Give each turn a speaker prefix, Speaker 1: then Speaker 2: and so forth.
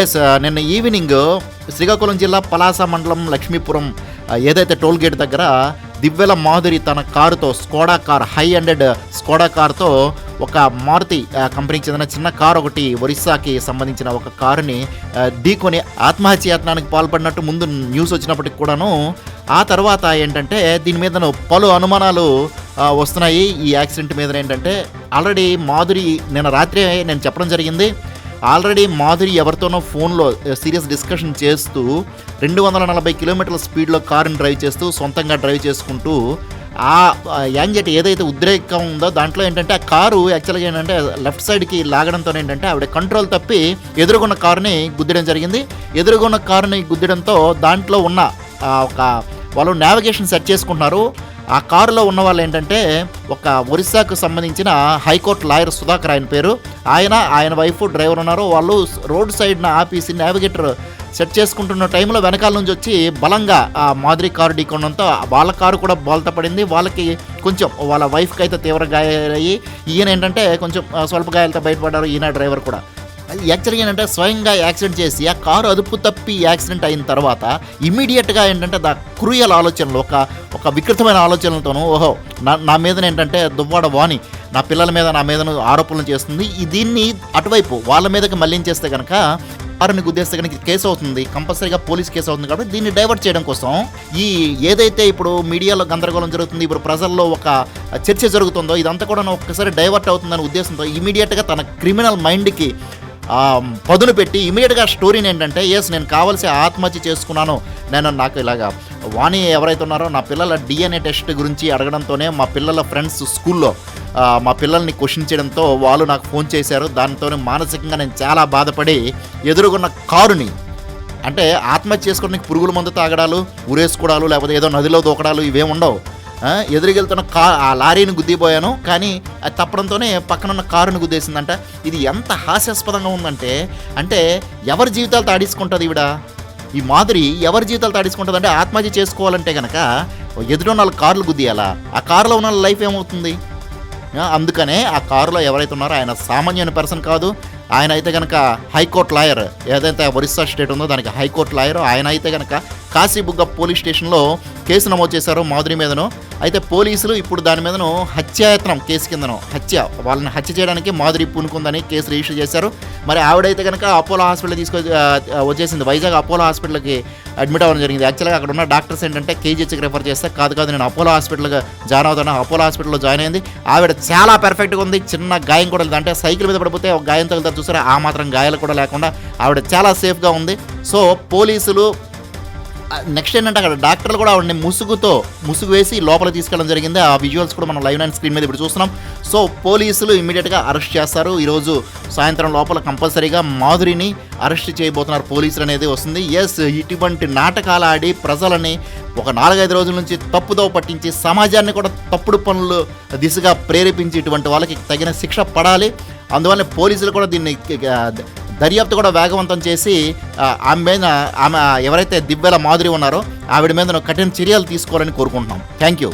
Speaker 1: Yes uh, నిన్న evening uh, Srikakulam జిల్లా పలాస మండలం లక్ష్మీపురం uh, ఏదైతే టోల్ గేట్ దగ్గర దివ్వెల మాధురి తన కారుతో Skoda car high hundred Skoda కార్తో ఒక మారుతి కంపెనీకి చెందిన చిన్న కార్ ఒకటి ఒరిస్సాకి సంబంధించిన ఒక కారుని ఢీకొని ఆత్మహత్య యత్నానికి పాల్పడినట్టు ముందు న్యూస్ వచ్చినప్పటికి కూడాను ఆ తర్వాత ఏంటంటే దీని మీద పలు అనుమానాలు వస్తున్నాయి. ఈ యాక్సిడెంట్ మీద ఏంటంటే ఆల్రెడీ మాధురి నిన్న రాత్రి నేను చెప్పడం జరిగింది. ఆల్రెడీ మాధురి ఎవరితోనో ఫోన్లో సీరియస్ డిస్కషన్ చేస్తూ రెండు వందల నలభై కిలోమీటర్ల స్పీడ్లో కారుని డ్రైవ్ చేస్తూ సొంతంగా డ్రైవ్ చేసుకుంటూ ఆ యాంగ్జైటీ ఏదైతే ఉద్రేకం ఉందో దాంట్లో ఏంటంటే ఆ కారు యాక్చువల్గా ఏంటంటే లెఫ్ట్ సైడ్కి లాగడంతో ఏంటంటే ఆవిడ కంట్రోల్ తప్పి ఎదురుగున్న కారుని గుద్దడం జరిగింది. ఎదురుగున్న కారుని గుద్దడంతో దాంట్లో ఉన్న ఒక వాళ్ళు నావిగేషన్ సెట్ చేసుకుంటున్నారు. ఆ కారులో ఉన్న వాళ్ళు ఏంటంటే ఒక ఒరిస్సాకు సంబంధించిన హైకోర్టు లాయర్ సుధాకర్ ఆయన పేరు. ఆయన ఆయన వైఫ్ డ్రైవర్ ఉన్నారు. వాళ్ళు రోడ్ సైడ్న ఆపేసి నావిగేటర్ సెట్ చేసుకుంటున్న టైంలో వెనకాల నుంచి వచ్చి బలంగా ఆ మాదిరి కారు ఢీకొనడంతో వాళ్ళ కారు కూడా బోల్త పడింది. వాళ్ళకి కొంచెం వాళ్ళ వైఫ్కి అయితే తీవ్ర గాయాలయ్యి ఈయన ఏంటంటే కొంచెం స్వల్ప గాయాలతో బయటపడ్డారు. ఈయన డ్రైవర్ కూడా. అది యాక్చువల్గా ఏంటంటే స్వయంగా యాక్సిడెంట్ చేసి ఆ కారు అదుపు తప్పి యాక్సిడెంట్ అయిన తర్వాత ఇమీడియట్గా ఏంటంటే దా క్రూయల్ ఆలోచనలు ఒక ఒక వికృతమైన ఆలోచనలతోనూ ఓహో నా నా మీద ఏంటంటే దువ్వాడ వాణి నా పిల్లల మీద నా మీద ఆరోపణలు చేస్తుంది. దీన్ని అటువైపు వాళ్ళ మీదకి మళ్ళించేస్తే కనుక వారిని గుద్దేస్తే కనుక కేసు అవుతుంది కంపల్సరీగా పోలీస్ కేసు అవుతుంది కాబట్టి దీన్ని డైవర్ట్ చేయడం కోసం ఈ ఏదైతే ఇప్పుడు మీడియాలో గందరగోళం జరుగుతుంది ఇప్పుడు ప్రజల్లో ఒక చర్చ జరుగుతుందో ఇదంతా కూడా ఒక్కసారి డైవర్ట్ అవుతుందనే ఉద్దేశంతో ఇమీడియట్గా తన క్రిమినల్ మైండ్కి పదును పెట్టి ఇమీడియట్గా స్టోరీని ఏంటంటే ఎస్ నేను కావాల్సి ఆత్మహత్య చేసుకున్నాను. నేను నాకు ఇలాగా వాణి ఎవరైతే ఉన్నారో నా పిల్లల డిఎన్ఏ టెస్ట్ గురించి అడగడంతోనే మా పిల్లల ఫ్రెండ్స్ స్కూల్లో మా పిల్లల్ని క్వశ్చన్ చేయడంతో వాళ్ళు నాకు ఫోన్ చేశారు. దానితోనే మానసికంగా నేను చాలా బాధపడి ఎదురుగున్న కారుని అంటే ఆత్మహత్య చేసుకోవడానికి పురుగుల మందు తాగడాలు ఉరేసుకోవడాలు లేకపోతే ఏదో నదిలో దూకడాలు ఇవేం ఉండవు. ఎదురుగెళ్తున్న కా ఆ లారీని గుద్దిపోయాను. కానీ అది తప్పడంతోనే పక్కనున్న కారుని గుద్దేసిందంట. ఇది ఎంత హాస్యాస్పదంగా ఉందంటే అంటే ఎవరి జీవితాలు తాడేసుకుంటుంది ఈవిడ? ఈ మాదిరి ఎవరి జీవితాలు తాడేసుకుంటుంది అంటే ఆత్మహత్య చేసుకోవాలంటే కనుక ఎదురున్న వాళ్ళ కార్లు గుద్దియాలా? ఆ కారులో ఉన్న లైఫ్ ఏమవుతుంది? అందుకనే ఆ కారులో ఎవరైతే ఉన్నారో ఆయన సామాన్యమైన పర్సన్ కాదు. ఆయన అయితే కనుక హైకోర్టు లాయర్. ఏదైతే ఒరిస్సా స్టేట్ ఉందో దానికి హైకోర్టు లాయర్. ఆయన అయితే కనుక కాశీబుగ్గ పోలీస్ స్టేషన్లో కేసు నమోదు చేశారు మాధురి మీదను. అయితే పోలీసులు ఇప్పుడు దాని మీదను హత్యాయత్నం కేసు కిందను. హత్య వాళ్ళని హత్య చేయడానికి మాధురి పూనుకుందని కేసు రిజిస్టర్ చేశారు. మరి ఆవిడైతే కనుక అపోలో హాస్పిటల్ తీసుకొ వచ్చేసింది. వైజాగ్ అపోలో హాస్పిటల్కి అడ్మిట్ అవ్వడం జరిగింది. యాక్చువల్గా అక్కడ ఉన్న డాక్టర్స్ ఏంటంటే కేజీహెచ్కి రెఫర్ చేస్తే కాదు కాదు నేను అపోలో హాస్పిటల్గా జాయిన్ అవుతాను. అపోలో హాస్పిటల్లో జాయిన్ అయింది. ఆవిడ చాలా పర్ఫెక్ట్గా ఉంది. చిన్న గాయం కూడా లేదు. అంటే సైకిల్ మీద పడిపోతే ఒక గాయం తగులుతారు చూసారా? ఆ మాత్రం గాయాలు కూడా లేకుండా ఆవిడ చాలా సేఫ్గా ఉంది. సో పోలీసులు నెక్స్ట్ ఏంటంటే అక్కడ డాక్టర్లు కూడా ఆవిడని ముసుగుతో ముసుగు వేసి లోపల తీసుకెళ్ళడం జరిగింది. ఆ విజువల్స్ కూడా మనం లైవ్ నైన్ స్క్రీన్ మీద ఇప్పుడు చూస్తున్నాం. సో పోలీసులు ఇమీడియట్గా అరెస్ట్ చేస్తారు. ఈరోజు సాయంత్రం లోపల కంపల్సరీగా మాధురిని అరెస్ట్ చేయబోతున్నారు పోలీసులు అనేది వస్తుంది. ఎస్ ఇటువంటి నాటకాలు ఆడి ప్రజలని ఒక నాలుగైదు రోజుల నుంచి తప్పుదో పట్టించి సమాజాన్ని కూడా తప్పుడు పనులు దిశగా ప్రేరేపించి ఇటువంటి వాళ్ళకి తగిన శిక్ష పడాలి. అందువల్ల పోలీసులు కూడా దీన్ని దర్యాప్తు కూడా వేగవంతం చేసి ఆమె మీద ఆమె ఎవరైతే దివ్యల మాదిరి ఉన్నారో ఆవిడ మీద కఠిన చర్యలు తీసుకోవాలని కోరుకుంటున్నాం. Thank you